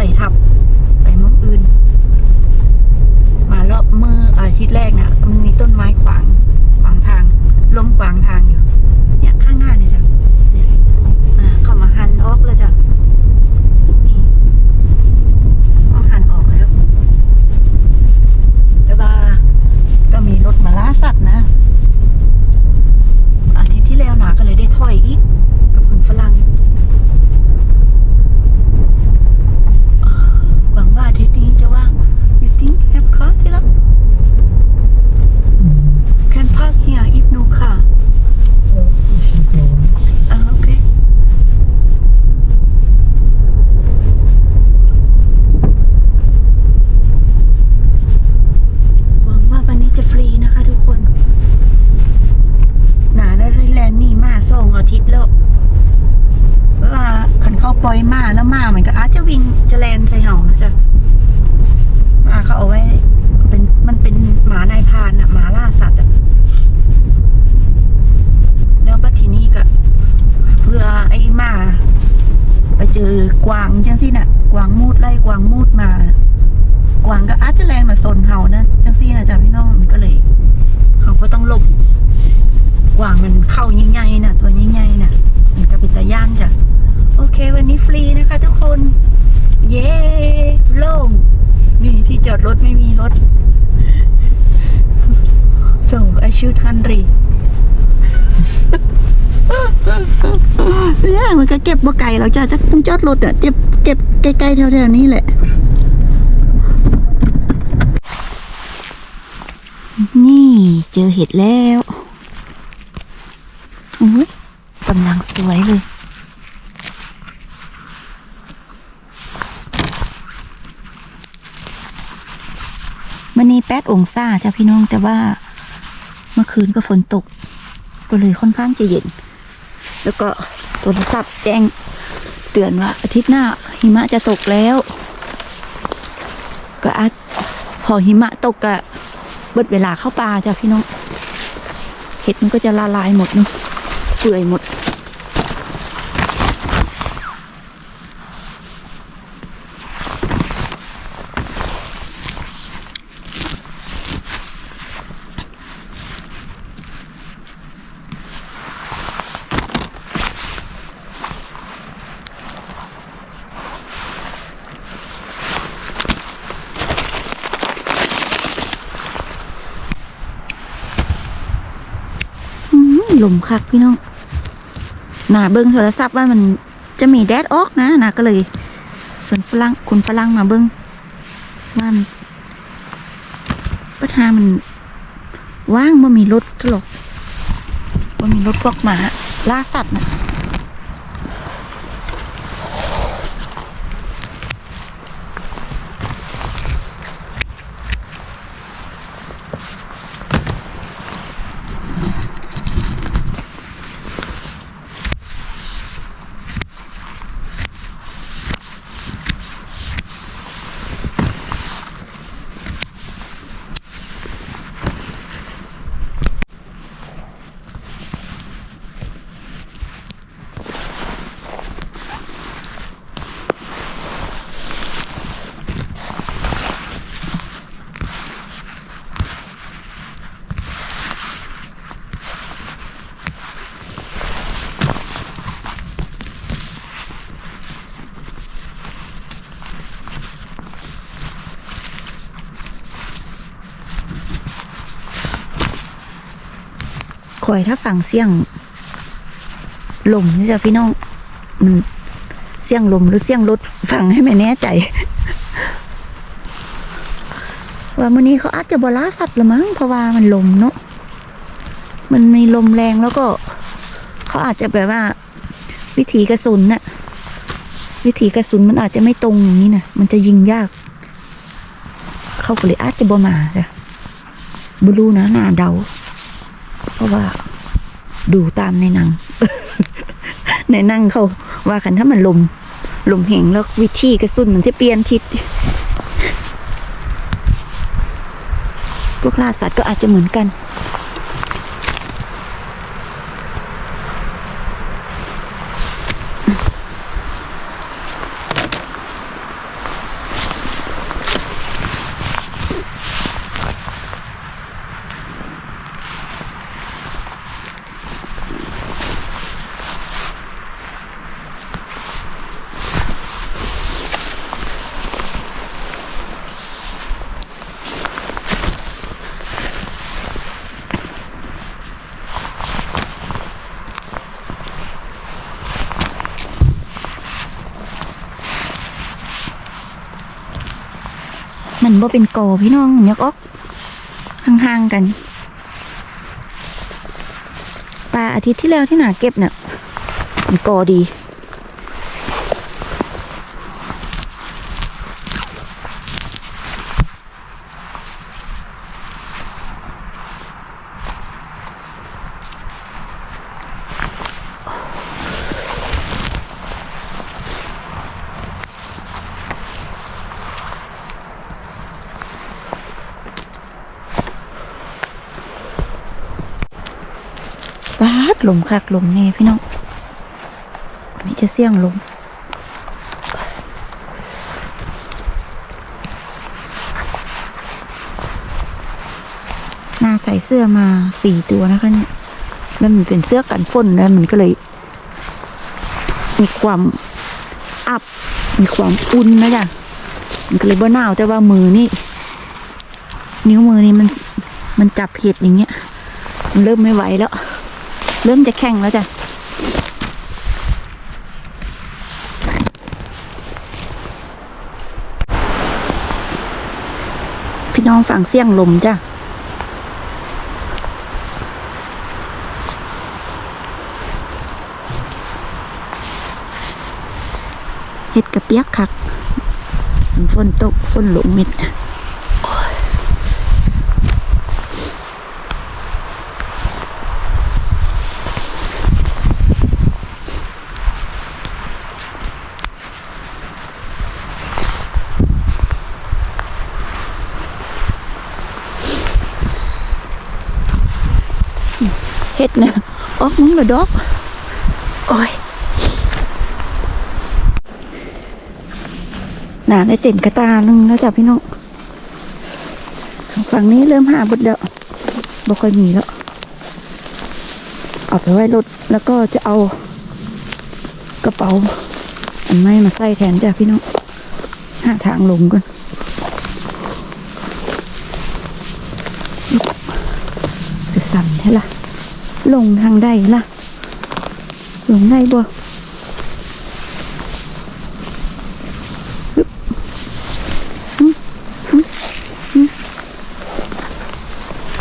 อยทับ ไปมุมอื่น มารอบเมื่ออาทิตย์แรกนะ่ะ มันมีต้นไม้ขวางขวางทางล้มขวางทางอยู่ มันก็อาจจะวิ่งจะแลนใส่เห่านะจ๊ะมาเขาเอาไว้ เป็นมันเป็นหมานายพานอะหมาล่าสัตว์อะแล้วบัทีนี่ก็ เพื่อไอ้หมาไปเจอกวางจังสิน่ะ กวางมูดไล่กวางมูดมา กวางก็อาจจะแลนมาซนเห่านะจังสินะจ๊ะพี่น้องมันก็เลยเขาก็ต้องหลบกวางมันเข้ายิ่งใหญ่น่ะ ตัวยิ่งใหญ่น่ะ มันก็เป็นตาย่านจ้ะ โอเค วันนี้ฟรีนะคะทุกคน เย้โล่งนี่ที่จอดรถไม่มีรถ ส่งไอาชิวทันรีย่างมันก็เก็บบ่ไก่เราจะจะคงจอดรถอะเก็บเก็บใกล้ๆแถวๆนี้แหละ นี่เจอเห็ดแล้วอุ้ยกำลังสวยเลย มันนี้แปดองศาจ้ะพี่น้องแต่ว่าเมื่อคืนก็ฝนตก ก็เลยค่อนข้างจะเย็น แล้วก็โทรศัพท์แจ้งเตือนว่าอาทิตย์หน้าหิมะจะตกแล้ว ก็อาจพอหิมะตกอะเบิดเวลาเข้าป่าจ้ะพี่น้องเห็ดมันก็จะละลายหมดเนอะเปื่อยหมด ลมคักพี่น้องหนาเบิ้งโทรศัพท์ว่ามันจะมีแดดออกนะนาก็เลยส่วนฝรั่งคุณฝรั่งมาเบิ้งว่ามันปัญหามันว่างว่ามีรถตลกว่ามีรถพวกหมาล่าสัตว์นะ คอยถ้าฟังเสียงลมนี่จ้ะพี่น้องมันเสียงลมหรือเสียงรถฟังให้ไม่แน่ใจ ว่ามื้อนี้เขาอาจจะบลาสัตว์ละมั้งเพราะว่ามันลมเนาะมันมีลมแรงแล้วก็ เขาอาจจะแบบว่า วิธีกระสุนน่ะวิธีกระสุนมันอาจจะไม่ตรงอย่างนี้นะมันจะยิงยาก เขาก็เลยอาจจะบ่มาจ้ะบรูนะหนาเดา ราะว่าดูตามในหนัง ในนังเขาว่ากันถ้ามันลม ลมแหงแล้ววิธีกระสุนมันจะเปลี่ยนทิศพวกล่าสัตว์ก็อาจจะเหมือนกัน มันบ่เป็นกอพี่น้องยกออกห่างๆกันปลาอาทิตย์ที่แล้วที่หนาเก็บเนี่ยมันกอดี บาด ลมคักลมแน่พี่น้องนนี้จะเสี่ยงลมนาใส่เสื้อมาสี่ตัวนะคะเนี่ยแล้วมันเป็นเสื้อกันฝนแล้วมันก็เลย มีความอับ มีความอุ่นนะจ๊ะมันก็เลยบ่หนาวแต่ว่ามือนี่ นิ้วมือนี่มันมันจับเห็ดอย่างเงี้ย มันเริ่มไม่ไหวแล้ว เริ่มจะแข็งแล้วจ้ะพี่น้องฝั่งเสี่ยงลมจ้ะเห็ดกระเปียกคักฝนตกฝนหลงเม็ด เห็ดเนี่ยออกมึงเหรอดอก โอ้ยหนาในเต็นกระตาลึงแล้วจ้ะพี่น้องฝั่งนี้เริ่มหาบดเดะบ่ค่อยมีแล้ว เอาไปไว้รถแล้วก็จะเอากระเป๋า อันไม่มาใส่แทนจ้ะพี่น้องหาทางลงก่อนจะสั่นใช่ละ ลงทางใดล่ะ ลงได้บ่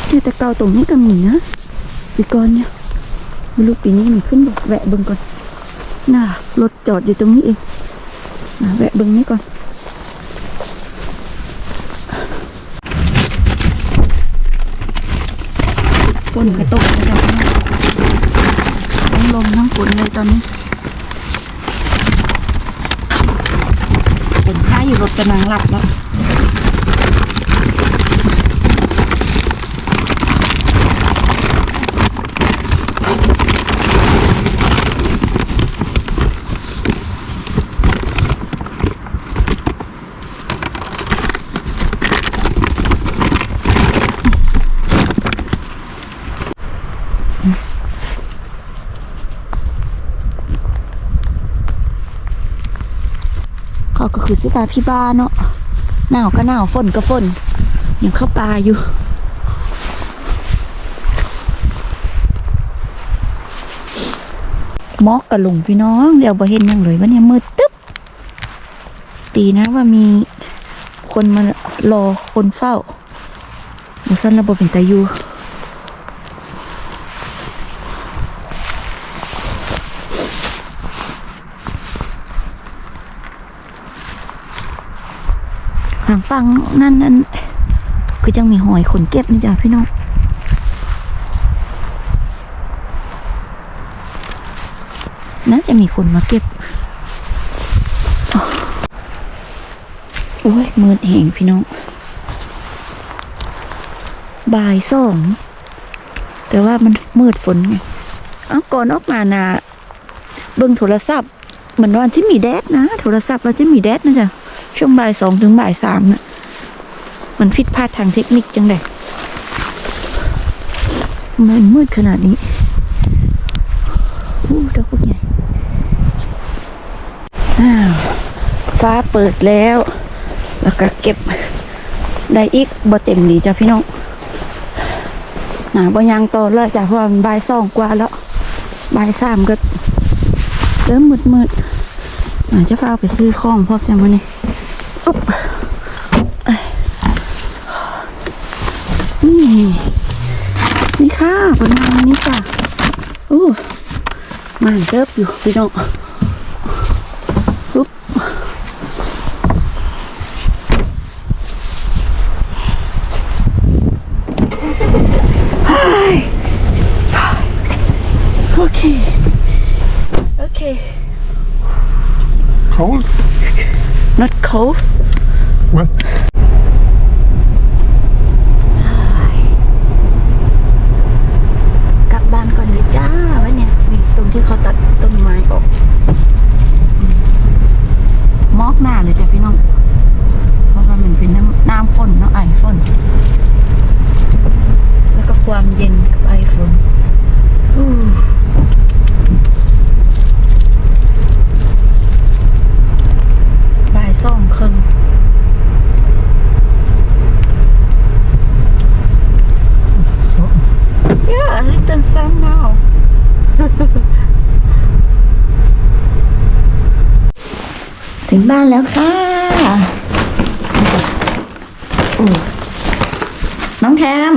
เนี่ยแต่เกาตรงนี้ก็มีนะปีก่อนเนี่ยไม่รู้ปีนี้มันขึ้นบอกแวะเบิ่งก่อนน่ารถจอดอยู่ตรงนี้เองแวะเบิ่งนี้ก่อนฝนก็ตกนะครับ ลมทั้งฝนเลยตอนนี้ฝนท้าอยู่รถกำลังหลับแล้ว เขา ก็คือสิตาพี่บ้าเนาะหนาวก็หนาวฝนก็ฝนยังเข้าป่าอยู่มอกกระลุงพี่น้องเดี๋ยวบ่เห็นยังเลยวันนี้มืดตึ๊บดีนะว่ามีคนมารอคนเฝ้าบุษันระบบเป็นตาอยู่ หางฟังนั่นนั่นคือจังมีหอยขนเก็บนี่จ้ะพี่น้องน่าจะมีคนมาเก็บโอ้ยมืดแหงพี่น้องบ่ายสองแต่ว่ามันมืดฝนไงเอาก่อนออกมานะเบิ่งโทรศัพท์เหมือนวันที่มีแดดนะ โทรศัพท์เราจะมีแดดนะจ๊ะ ช่วงบ่ายสองถึงบ่ายสามนะมันผิดพลาดทางเทคนิคจังไดมันมืดขนาดนี้อู้ดอกพวกใหญ่อ้าวฟ้าเปิดแล้ว แล้วก็เก็บได้อีกบ่เต็มดีจ้ะพี่น้องหนาบ่ยังต่อแล้วจ้ะเพราะว่ามันบ่ายสองกว่าแล้วบ่ายสามก็เริ่มมืดมืดๆอาจจะฟ้าไปซื้อของพร้อมจังวันนี้อุ๊บเอ้ย นี่นี่ค่ะบนทางนี้จ้ะอู้มันเติบอยู่พี่น้องปุ๊บโอเค โอเค Cold? not cold What? กลับบ้านก่อนเลยจ้าวะเนี่ยนี่ตรงที่เขาตัดต้นไม้ออกอืมมอกหน้าเลยจ้ะพี่น้อง เพราะว่ามันเป็นน้ำน้ำฝนเนาะไอฝน แล้วก็ความเย็นกับไอฝนอู้บ่ายสองครึ่ง บ้าน แล้วค่ะโอ้น้องแทม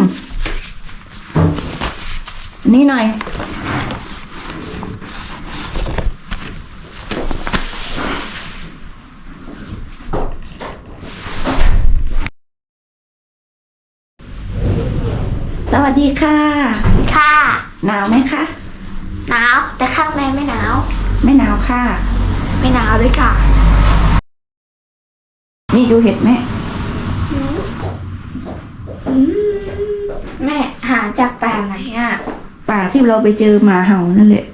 นี่หน่อย สวัสดีค่ะ ค่ะ หนาวไหมคะ หนาว แต่ข้างในไม่หนาว ไม่หนาวค่ะ ไม่หนาวด้วยค่ะ นี่ดูเห็ดไหมแม่หาจากป่าไหนอะป่าที่เราไปเจอหมาเห่านั่นแหละ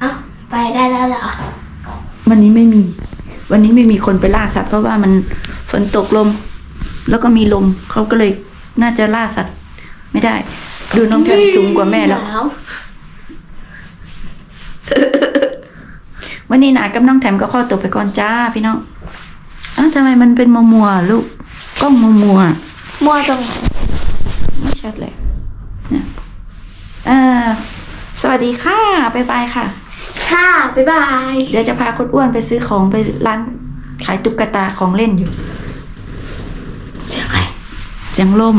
เอ้าไปได้แล้วเหรอวันนี้ไม่มี วันนี้ไม่มีคนไปล่าสัตว์ เพราะว่ามันฝนตกลม แล้วก็มีลมเขาก็เลยน่าจะล่าสัตว์ ไม่ได้ ดูน้องแทนสูงกว่าแม่แล้ว หนาววันนี้นากับน้องแถมก็ข้อตัวไปก่อนจ้าพี่น้อง อ้าวทำไมมันเป็นมัวมัวๆลูกกล้องมัวมัวมั่วตรงไหนๆไม่ชัดเลยนะเอ่าสวัสดีค่ะบ๊ายบายค่ะ ค่ะบ๊ายบาย เดี๋ยวจะพาคุณอ้วนไปซื้อของไปร้านขายตุ๊กตาของเล่นอยู่ เสียงอะไรเสียงลม